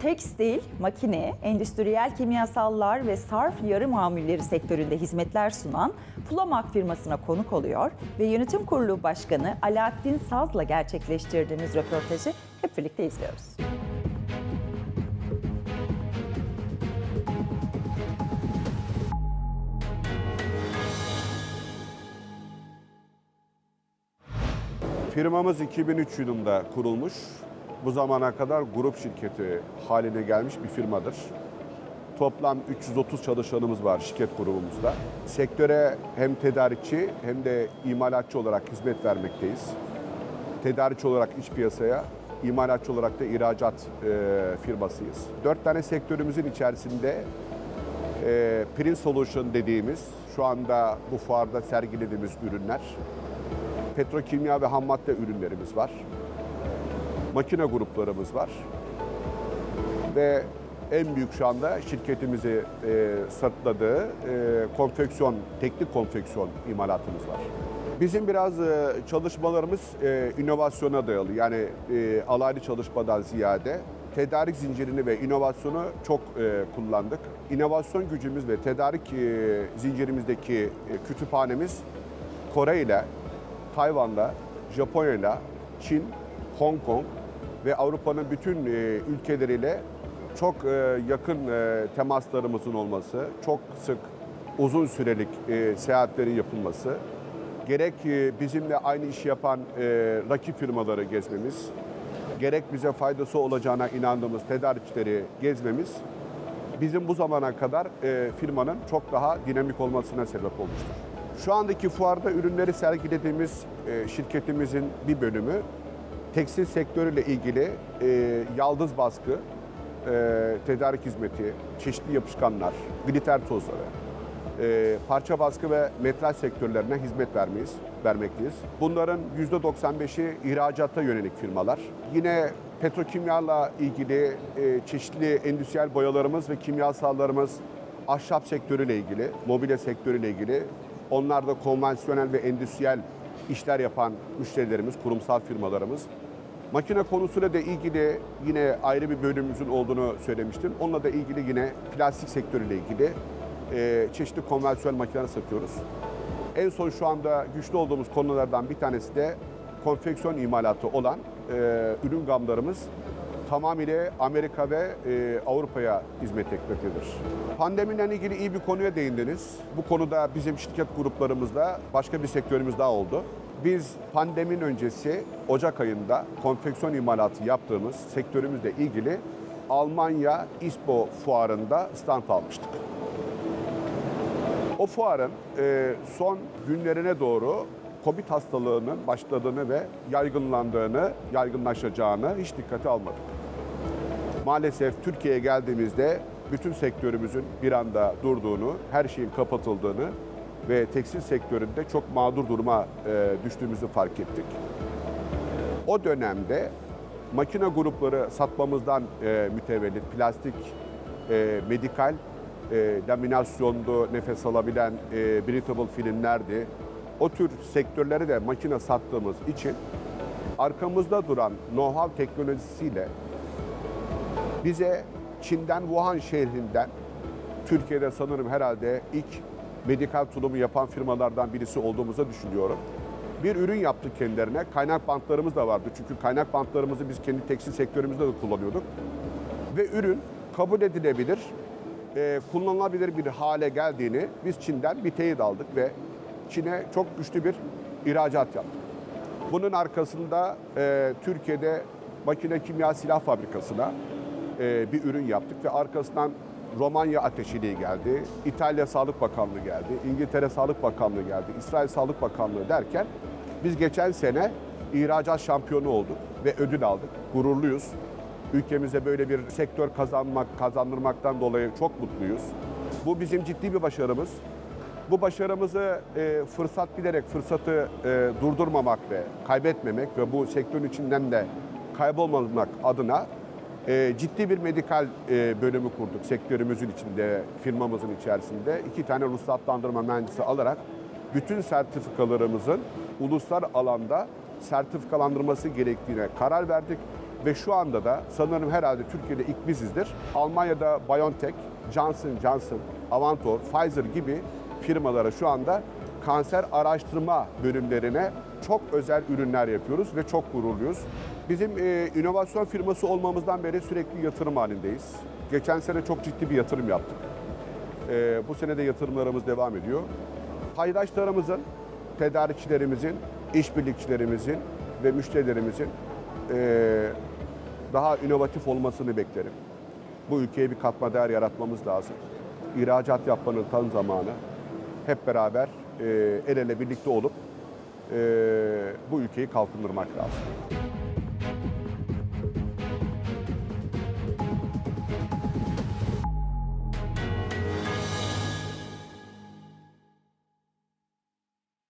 Tekstil, makine, endüstriyel kimyasallar ve sarf yarı mamulleri sektöründe hizmetler sunan Fulamak firmasına konuk oluyor ve yönetim kurulu başkanı Alaaddin Saz'la gerçekleştirdiğimiz röportajı hep birlikte izliyoruz. Firmamız 2003 yılında kurulmuş. Bu zamana kadar grup şirketi haline gelmiş bir firmadır. Toplam 330 çalışanımız var şirket grubumuzda. Sektöre hem tedarikçi hem de imalatçı olarak hizmet vermekteyiz. Tedarikçi olarak iç piyasaya, imalatçı olarak da ihracat e, firmasıyız. Dört tane sektörümüzün içerisinde e, Print Solution dediğimiz, şu anda bu fuarda sergilediğimiz ürünler, petrokimya ve ham madde ürünlerimiz var. Makine gruplarımız var. Ve en büyük şu anda şirketimizi e, sırtladığı e, konfeksiyon, teknik konfeksiyon imalatımız var. Bizim biraz e, çalışmalarımız e, inovasyona dayalı. Yani e, alaylı çalışmadan ziyade tedarik zincirini ve inovasyonu çok e, kullandık. İnovasyon gücümüz ve tedarik e, zincirimizdeki e, kütüphanemiz Kore ile Tayvan'la, Japonya'yla, Çin, Hong Kong ve Avrupa'nın bütün e, ülkeleriyle çok e, yakın e, temaslarımızın olması, çok sık uzun sürelik seyahatlerin yapılması, gerek bizimle aynı işi yapan rakip firmaları gezmemiz, gerek bize faydası olacağına inandığımız tedarikçileri gezmemiz bizim bu zamana kadar firmanın çok daha dinamik olmasına sebep olmuştur. Şu andaki fuarda ürünleri sergilediğimiz şirketimizin bir bölümü tekstil sektörüyle ilgili e, yaldız baskı, e, tedarik hizmeti, çeşitli yapışkanlar, glitter tozları, e, parça baskı ve metraj sektörlerine hizmet vermeyiz, vermekteyiz. Bunların %95'i ihracata yönelik firmalar. Yine petrokimyayla ilgili e, çeşitli endüstriyel boyalarımız ve kimyasallarımız ahşap sektörüyle ilgili, mobilya sektörüyle ilgili. Onlar da konvansiyonel ve endüstriyel işler yapan müşterilerimiz, kurumsal firmalarımız. Makine konusuyla da ilgili yine ayrı bir bölümümüzün olduğunu söylemiştim. Onunla da ilgili yine plastik sektörüyle ilgili e, çeşitli konvansiyonel makineler satıyoruz. En son şu anda güçlü olduğumuz konulardan bir tanesi de konfeksiyon imalatı olan e, ürün gamlarımız tamamıyla Amerika ve e, Avrupa'ya hizmet etmektedir. Pandemiyle ilgili iyi bir konuya değindiniz. Bu konuda bizim şirket gruplarımızda başka bir sektörümüz daha oldu. Biz pandemin öncesi Ocak ayında konfeksiyon imalatı yaptığımız sektörümüzle ilgili Almanya ISPO fuarında stand almıştık. O fuarın e, son günlerine doğru Covid hastalığının başladığını ve yaygınlandığını, yaygınlaşacağını hiç dikkate almadık. Maalesef Türkiye'ye geldiğimizde bütün sektörümüzün bir anda durduğunu, her şeyin kapatıldığını ve tekstil sektöründe çok mağdur duruma e, düştüğümüzü fark ettik. O dönemde makine grupları satmamızdan e, mütevellit plastik, e, medikal, laminasyondu, nefes alabilen e, breathable filmlerdi. O tür sektörleri de makine sattığımız için arkamızda duran know-how teknolojisiyle bize Çin'den Wuhan şehrinden Türkiye'de sanırım herhalde ilk medikal tulumu yapan firmalardan birisi olduğumuzu düşünüyorum. Bir ürün yaptık kendilerine. Kaynak bantlarımız da vardı. Çünkü kaynak bantlarımızı biz kendi tekstil sektörümüzde de kullanıyorduk. Ve ürün kabul edilebilir, e, kullanılabilir bir hale geldiğini biz Çin'den bir teyit aldık ve Çin'e çok güçlü bir ihracat yaptık. Bunun arkasında e, Türkiye'de makine kimya silah fabrikasına e, bir ürün yaptık ve arkasından Romanya Ateşiliği geldi, İtalya Sağlık Bakanlığı geldi, İngiltere Sağlık Bakanlığı geldi, İsrail Sağlık Bakanlığı derken biz geçen sene ihracat şampiyonu olduk ve ödül aldık. Gururluyuz. Ülkemize böyle bir sektör kazanmak, kazandırmaktan dolayı çok mutluyuz. Bu bizim ciddi bir başarımız. Bu başarımızı e, fırsat bilerek fırsatı e, durdurmamak ve kaybetmemek ve bu sektörün içinden de kaybolmamak adına e, ciddi bir medikal e, bölümü kurduk sektörümüzün içinde, firmamızın içerisinde. iki tane ruhsatlandırma mühendisi alarak bütün sertifikalarımızın uluslar alanda sertifikalandırması gerektiğine karar verdik Ve şu anda da sanırım herhalde Türkiye'de ilk bizizdir. Almanya'da BioNTech, Johnson Johnson, Avantor, Pfizer gibi firmalara şu anda kanser araştırma bölümlerine çok özel ürünler yapıyoruz ve çok gururluyuz. Bizim e, inovasyon firması olmamızdan beri sürekli yatırım halindeyiz. Geçen sene çok ciddi bir yatırım yaptık. E, bu sene de yatırımlarımız devam ediyor. Paydaşlarımızın, tedarikçilerimizin, işbirlikçilerimizin ve müşterilerimizin e, daha inovatif olmasını beklerim. Bu ülkeye bir katma değer yaratmamız lazım. İhracat yapmanın tam zamanı. Hep beraber e, el ele birlikte olup e, bu ülkeyi kalkındırmak lazım.